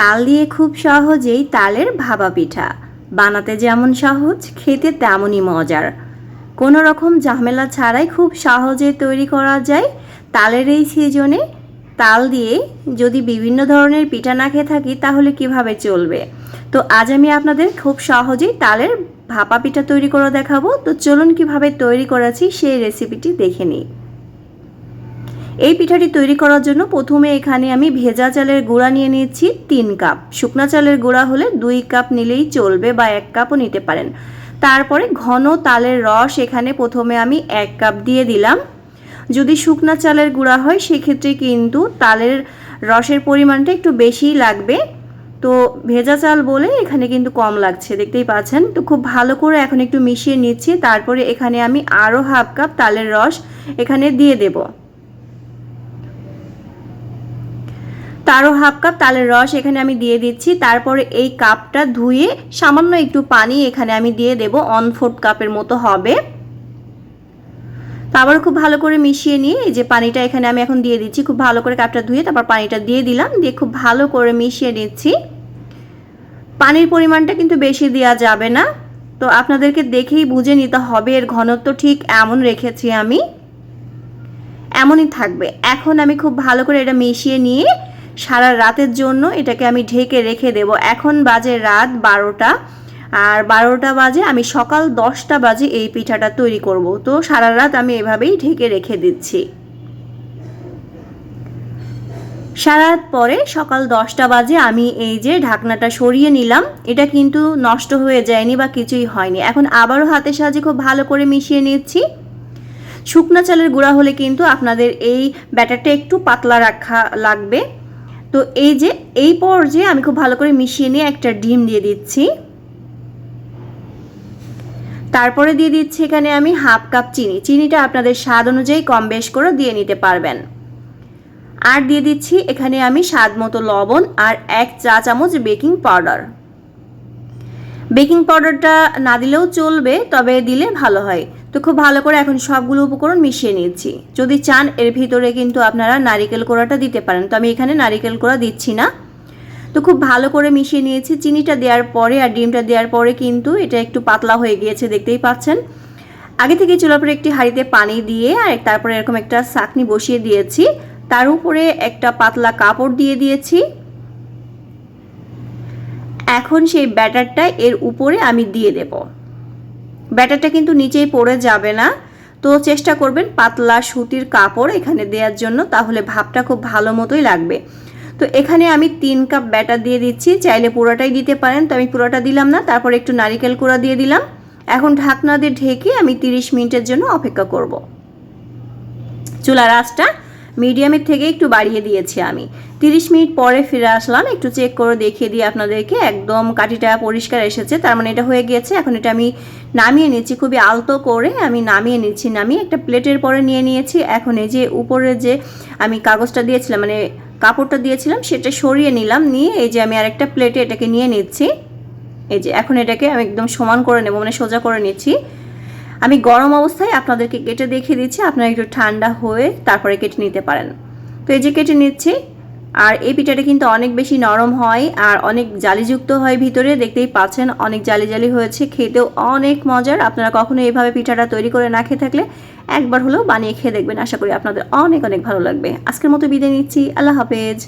তাল দিয়ে খুব সহজেই তালের ভাপা পিঠা বানাতে যেমন সহজ, খেতে তেমনই মজার। কোনো রকম ঝামেলা ছাড়াই খুব সহজে তৈরি করা যায় তালের এই সিজনে। তাল দিয়ে যদি বিভিন্ন ধরনের পিঠা না খেয়ে থাকি তাহলে কীভাবে চলবে? তো আজ আমি আপনাদের খুব সহজেই তালের ভাপা পিঠা তৈরি করে দেখাবো। তো চলুন কীভাবে তৈরি করেছি সেই রেসিপিটি দেখে নিই। এই পিঠাটি তৈরি করার জন্য প্রথমে এখানে আমি ভেজা চালের গুঁড়া নিয়ে নিচ্ছি তিন কাপ। শুকনা চালের গুঁড়া হলে দুই কাপ নিলেই চলবে বা এক কাপও নিতে পারেন। তারপরে ঘন তালের রস এখানে প্রথমে আমি এক কাপ দিয়ে দিলাম। যদি শুকনা চালের গুঁড়া হয়, সেক্ষেত্রে কিন্তু তালের রসের পরিমাণটা একটু বেশিই লাগবে। তো ভেজা চাল বলে এখানে কিন্তু কম লাগছে, দেখতেই পাচ্ছেন? তো খুব ভালো করে এখন একটু মিশিয়ে নিচ্ছি। তারপরে এখানে আমি আরও হাফ কাপ তালের রস এখানে দিয়ে দেবো। তারও হাফ কাপ তালের রস এখানে আমি দিয়ে দিচ্ছি। তারপরে এই কাপটা ধুয়ে সামান্য একটু পানি এখানে আমি দিয়ে দেব। অন ফোর্থ কাপের মতো হবে। তারপর খুব ভালো করে মিশিয়ে নিয়ে এই যে পানিটা এখানে আমি এখন দিয়ে দিচ্ছি। খুব ভালো করে কাপটা ধুয়ে তারপর পানিটা দিয়ে দিলাম। দিয়ে খুব ভালো করে মিশিয়ে নিচ্ছি। পানির পরিমাণটা কিন্তু বেশি দেওয়া যাবে না। তো আপনাদেরকে দেখেই বুঝে নিতে হবে, এর ঘনত্ব ঠিক এমন রেখেছি আমি। এমনই থাকবে। এখন আমি খুব ভালো করে এটা মিশিয়ে নিয়ে সারা রাতের জন্য এটাকে আমি ঢেকে রেখে দেব। এখন বাজে রাত বারোটা। আর বারোটা বাজে আমি সকাল দশটা বাজে এই পিঠাটা তৈরি করব। তো সারা রাত আমি এভাবেই ঢেকে রেখে দিচ্ছি। সারা রাত পরে সকাল দশটা বাজে আমি এই যে ঢাকনাটা সরিয়ে নিলাম, এটা কিন্তু নষ্ট হয়ে যায়নি বা কিছুই হয়নি। এখন আবারও হাতের সাহায্যে খুব ভালো করে মিশিয়ে নিচ্ছি। শুকনা চালের গুঁড়া হলে কিন্তু আপনাদের এই ব্যাটারটা একটু পাতলা রাখা লাগবে। তো এই যে, এই পর্যায়ে আমি খুব ভালো করে মিশিয়ে নিয়ে একটা ডিম দিয়ে দিচ্ছি। তারপরে দিয়ে দিচ্ছি এখানে আমি হাফ কাপ চিনি। চিনিটা আপনাদের স্বাদ অনুযায়ী কম বেশ করে দিয়ে নিতে পারবেন। আর দিয়ে দিচ্ছি এখানে আমি স্বাদ মতো লবণ আর এক চা চামচ বেকিং পাউডার। বেকিং পাউডারটা না দিলেও চলবে, তবে দিলে ভালো হয়। তো খুব ভালো করে এখন সবগুলো উপকরণ মিশিয়ে নিচ্ছি যদি চান, এর ভিতরে কিন্তু আপনারা নারিকেল কোড়াটা দিতে পারেন। তো আমি এখানে নারিকেল কোড়া দিচ্ছি না। তো খুব ভালো করে মিশিয়ে নিয়েছি। চিনিটা দেওয়ার পরে আর ডিমটা দেওয়ার পরে কিন্তু এটা একটু পাতলা হয়ে গিয়েছে, দেখতেই পাচ্ছেন। আগে থেকে চুলার পরে একটি হাঁড়িতে পানি দিয়ে আর তারপরে এরকম একটা চাকনি বসিয়ে দিয়েছি। তার উপরে একটা পাতলা কাপড় দিয়ে দিয়েছি। এখন সেই ব্যাটারটা এর উপরে আমি দিয়ে দেব। ব্যাটারটা কিন্তু নিচেই পড়ে যাবে না। তো চেষ্টা করবেন পাতলা সুতির কাপড় এখানে দেওয়ার জন্য, তাহলে ভাবটা খুব ভালো মতোই লাগবে। তো এখানে আমি তিন কাপ ব্যাটার দিয়ে দিচ্ছি, চাইলে পুরোটাই দিতে পারেন। তো আমি পুরোটা দিলাম না, তারপর একটু নারিকেল কুড়া দিয়ে দিলাম। এখন ঢাকনা দিয়ে ঢেকে আমি 30 মিনিটের জন্য অপেক্ষা করব। চুলার আঁচটা মিডিয়ামের থেকে একটু বাড়িয়ে দিয়েছি আমি। 30 মিনিট পরে ফিরে আসলাম, একটু চেক করে দেখিয়ে দিয়ে আপনাদেরকে একদম কাঠিটা পরিষ্কার এসেছে। তার মানে এটা হয়ে গিয়েছে, এখন এটা আমি নামিয়ে নিচ্ছি, খুবই আলতো করে আমি নামিয়ে নিচ্ছি, নামিয়ে একটা প্লেটের পরে নিয়ে নিয়েছি। এখন এই যে উপরে যে আমি কাগজটা দিয়েছিলাম মানে কাপড়টা দিয়েছিলাম, সেটা সরিয়ে নিলাম, নিয়ে এই যে আমি আরেকটা প্লেটে এটাকে নিয়ে নিচ্ছি। এই যে এখন এটাকে আমি একদম সমান করে নেব মানে সোজা করে নিচ্ছি। আমি গরম অবস্থায় আপনাদেরকে কেটে দেখিয়ে দিচ্ছি, আপনারা একটু ঠান্ডা হয়ে তারপরে কেটে নিতে পারেন। তো এই যে কেটে নিচ্ছি, আর এই পিঠাটা কিন্তু অনেক বেশি নরম হয় আর অনেক জালিযুক্ত হয় ভিতরে, দেখতেই পাচ্ছেন অনেক জালি জালি হয়েছে, খেতেও অনেক মজার। আপনারা কখনো এইভাবে পিঠাটা তৈরি করে না খেয়ে থাকলে একবার হলেও বানিয়ে খেয়ে দেখবেন। আশা করি আপনাদের অনেক অনেক ভালো লাগবে। আজকের মতো বিদায় নিচ্ছি, আল্লাহ হাফেজ।